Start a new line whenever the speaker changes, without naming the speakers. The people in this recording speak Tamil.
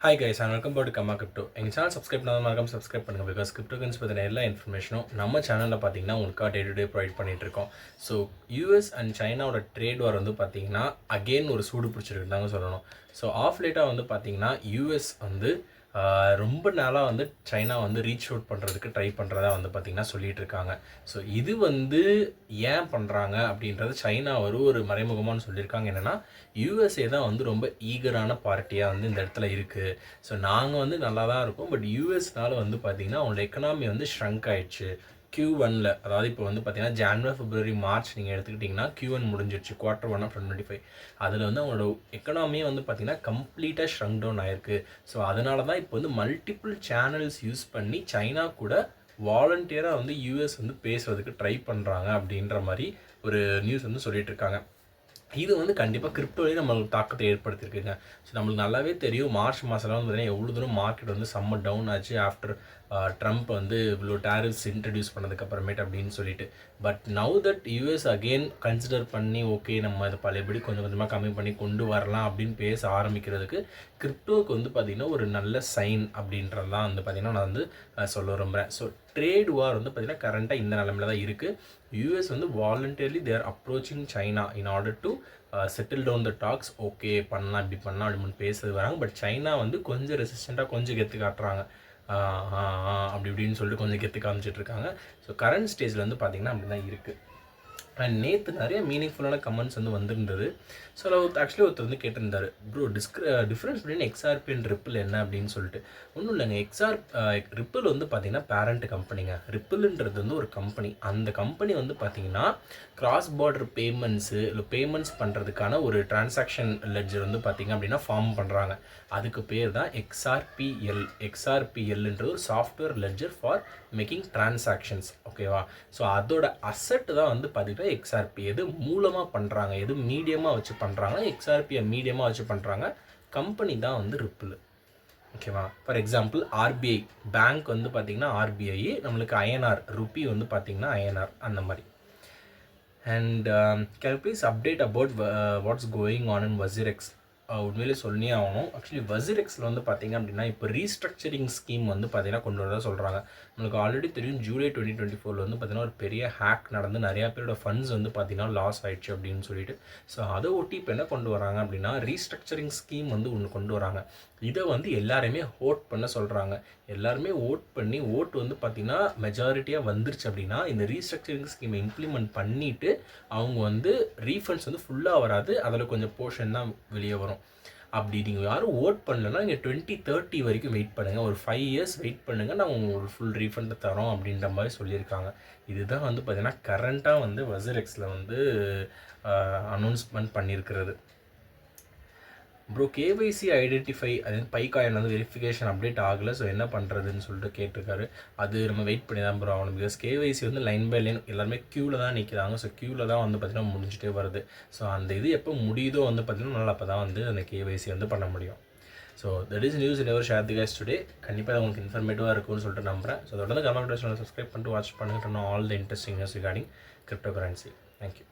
Hi guys and welcome back comma crypto எங்கள் சேனல் சப்ஸ்கிரைப் பண்ணாத மறக்காம சப்ஸ்கிரைப் பண்ணுங்கள் பிகாஸ் கிரிப்டோ கன்ஸ் பற்றின எல்லா இன்ஃபர்மேஷனும் நம்ம சேனலில் பார்த்தீங்கன்னா உங்களுக்காக டே டு டே ப்ரொவைட் பண்ணிட்டு இருக்கோம். ஸோ யூஎஸ் அண்ட் சைனாவோட ட்ரேட் வார் வந்து பார்த்தீங்கன்னா அகெயின் ஒரு சூடு பிடிச்சிருக்கு தாங்க சொல்லணும். ஸோ ஆஃப் லேட்டாக வந்து பார்த்தீங்கன்னா யூஎஸ் வந்து ரொம்ப நாளாக வந்து சைனா வந்து ரீச் அவுட் பண்ணுறதுக்கு ட்ரை பண்ணுறதா வந்து பார்த்திங்கன்னா சொல்லிகிட்டு இருக்காங்க. ஸோ இது வந்து ஏன் பண்ணுறாங்க அப்படின்றது சைனா ஒரு ஒரு மறைமுகமானு சொல்லியிருக்காங்க. என்னென்னா யூஎஸ்ஏ தான் வந்து ரொம்ப ஈகரான பார்ட்டியாக வந்து இந்த இடத்துல இருக்குது ஸோ நாங்கள் வந்து நல்லா தான் இருக்கோம் பட் யூஎஸ்னால வந்து பார்த்திங்கன்னா அவங்களோட எக்கனாமி வந்து ஷ்ரங்க் ஆயிடுச்சு. க்யூ ஒனில் அதாவது இப்போ வந்து பார்த்தீங்கன்னா ஜான்வரி பிப்ரவரி மார்ச் நீங்கள் எடுத்துக்கிட்டிங்கன்னா க்யூ ஒன் முடிஞ்சிருச்சு quarter one of twenty five அதில் வந்து அவங்களோட எக்கனாமியே வந்து பார்த்தீங்கன்னா கம்ப்ளீட்டாக ஷ்ரங்க் டவுன் ஆயிருக்கு. ஸோ அதனால தான் இப்போ வந்து மல்டிபிள் சேனல்ஸ் யூஸ் பண்ணி சைனா கூட வாலண்டியராக வந்து யூஎஸ் வந்து பேசுறதுக்கு ட்ரை பண்ணுறாங்க அப்படின்ற மாதிரி ஒரு நியூஸ் வந்து சொல்லிட்டு இருக்காங்க. இது வந்து கண்டிப்பாக கிரிப்டோலேயே நம்மளுக்கு தாக்கத்தை ஏற்படுத்தியிருக்குங்க. ஸோ நம்மளுக்கு நல்லாவே தெரியும் மார்ச் மாதம்லாம் வந்து பார்த்தீங்கன்னா எவ்வளோ தூரம் மார்க்கெட் வந்து செம்ம டவுன் ஆச்சு ஆஃப்டர் ட்ரம்ப் வந்து இவ்வளோ டேரிஃப்ஸ் இன்ட்ரடியூஸ் பண்ணதுக்கப்புறமேட்டு அப்படின்னு சொல்லிட்டு. But now that US again consider பண்ணி ஓகே நம்ம இதை பழையபடி கொஞ்சம் கொஞ்சமாக கம்மி பண்ணி கொண்டு வரலாம் அப்படின்னு பேச ஆரம்பிக்கிறதுக்கு கிரிப்டோவுக்கு வந்து பார்த்திங்கன்னா ஒரு நல்ல சைன் அப்படின்றது தான் வந்து பார்த்திங்கன்னா நான் வந்து சொல்ல விரும்புகிறேன் ஸோ ட்ரேட் வார் வந்து பார்த்திங்கன்னா கரண்ட்டாக இந்த நிலமையில தான் இருக்குது யூஎஸ் வந்து voluntarily their approaching China in order to settle down the talks okay பண்ணலாம் இப்படி பண்ணலாம் அப்படின்னு பேசுறது வராங்க. பட் சைனா வந்து கொஞ்சம் ரெசிஸ்டண்ட்டாக கொஞ்சம் கெத்து காட்டுறாங்க. அப்படி இப்படின்னு சொல்லிட்டு கொஞ்சம் கெத்து காமிச்சிட்ருக்காங்க ஸோ கரண்ட் ஸ்டேஜில் வந்து பார்த்திங்கன்னா அப்படி தான் இருக்குது அண்ட் நேற்று நிறைய மீனிங்ஃபுல்லான கமெண்ட்ஸ் வந்து வந்திருந்தது. ஸோ ஆக்சுவலி ஒருத்தர் வந்து கேட்டிருந்தாரு bro டிஸ்கிர difference between XRP and ripple என்ன? அப்படின்னு சொல்லிட்டு. ஒன்றும் இல்லைங்க எக்ஸ்ஆர் ரிப்பிள் வந்து பார்த்தீங்கன்னா பேரண்ட் கம்பெனிங்க ரிப்பிள்ன்றது வந்து ஒரு கம்பெனி அந்த கம்பெனி வந்து பார்த்தீங்கன்னா கிராஸ் பார்டர் பேமெண்ட்ஸு இல்லை பேமெண்ட்ஸ் பண்ணுறதுக்கான ஒரு டிரான்சாக்ஷன் லெட்ஜர் வந்து பார்த்தீங்க அப்படின்னா ஃபார்ம் பண்ணுறாங்க அதுக்கு பேர் தான் எக்ஸ்ஆர்பிஎல் எக்ஸ்ஆர்பிஎல்ன்ற ஒரு software ledger for making transactions ஓகேவா ஸோ அதோட அசட் தான் வந்து பார்த்தீங்கன்னா எக்ஸ்ஆர்பி எது மூலமாக பண்ணுறாங்க எது மீடியமாக வச்சு பண்ணுறாங்க எக்ஸ்ஆர்பியை மீடியமாக வச்சு பண்ணுறாங்க கம்பெனி தான் வந்து ரிப்பிள் ஓகேவா ஃபார் எக்ஸாம்பிள் ஆர்பிஐ பேங்க் வந்து பார்த்திங்கன்னா ஆர்பிஐ நம்மளுக்கு ஐஎன்ஆர் ருப்பி வந்து பார்த்திங்கன்னா ஐஎன்ஆர் அந்த மாதிரி. And can please update about what's going on in WazirX உண்மையிலே சொல்லியே ஆகணும். ஆக்சுவலி வசிரெக்ஸில் வந்து பார்த்தீங்க அப்படின்னா இப்போ ரீஸ்ட்ரக்சரிங் ஸ்கீம் வந்து பார்த்திங்கன்னா கொண்டு வரதா சொல்கிறாங்க நம்மளுக்கு ஆல்ரெடி தெரியும் ஜூலை டுவெண்ட்டி டுவெண்ட்டி ஃபோரில் வந்து பார்த்தீங்கன்னா ஒரு பெரிய ஹேக் நடந்து நிறையா பேரோட ஃபண்ட்ஸ் வந்து பார்த்தீங்கன்னா லாஸ் ஆயிடுச்சு அப்படின்னு சொல்லிட்டு. ஸோ அதை ஒட்டி இப்போ என்ன கொண்டு வராங்க அப்படின்னா ரீஸ்ட்ரக்சரிங் ஸ்கீம் வந்து ஒன்று கொண்டு வராங்க. இதை வந்து எல்லாருமே ஓட் பண்ண சொல்கிறாங்க எல்லாருமே ஓட் பண்ணி ஓட் வந்து பார்த்திங்கன்னா மெஜாரிட்டியாக வந்துருச்சு அப்படின்னா இந்த ரீஸ்ட்ரக்சரிங் ஸ்கீமை இம்ப்ளிமெண்ட் பண்ணிவிட்டு அவங்க வந்து ரீஃபண்ட்ஸ் வந்து ஃபுல்லாக வராது. அதில் கொஞ்சம் போர்ஷன் தான் வெளியே வரும். அப்படி நீங்கள் யாரும் ஓட் பண்ணலன்னா நீங்கள் டுவெண்ட்டி தேர்ட்டி வரைக்கும் வெயிட் பண்ணுங்கள் ஒரு ஃபைவ் இயர்ஸ் வெயிட் பண்ணுங்கள் நாங்கள் உங்களுக்கு ஃபுல் ரீஃபண்டை தரோம் அப்படின்ற மாதிரி சொல்லியிருக்காங்க. இதுதான் வந்து பார்த்திங்கன்னா கரண்ட்டாக வந்து வசரெக்ஸில் வந்து அனௌன்ஸ்மெண்ட் பண்ணியிருக்கிறது. ப்ரோ கேவைசி ஐடென்டிஃபை அது பைக்காயின் வந்து வெரிஃபிகேஷன் அப்டேட் ஆகலை ஸோ என்ன பண்ணுறதுன்னு சொல்லிட்டு கேட்டிருக்காரு. அது நம்ம வெயிட் பண்ணி தான் ப்ரோ ஆகணும் பிகாஸ் கேவைசி வந்து லைன் பை லைன் எல்லாருமே க்யூவில் தான் நிற்கிறாங்க ஸோ க்யூவில் தான் வந்து பார்த்திங்கன்னா முடிஞ்சிட்டே வருது. ஸோ அந்த இது எப்போ முடியுதோ வந்து பார்த்திங்கன்னா நல்லா அப்போ தான் வந்து அந்த கேவைசி வந்து பண்ண முடியும். So that is news ever share the case today கண்டிப்பாக உங்களுக்கு இன்ஃபர்மேட்டிவாக இருக்கும்னு சொல்லிட்டு நம்புறேன். ஸோ தொடர்ந்து கமெண்ட் சேனல் சப்ஸ்கிரைப் பண்ணிட்டு வாட்ச் பண்ணிட்டு all the interesting news regarding crypto currency thank you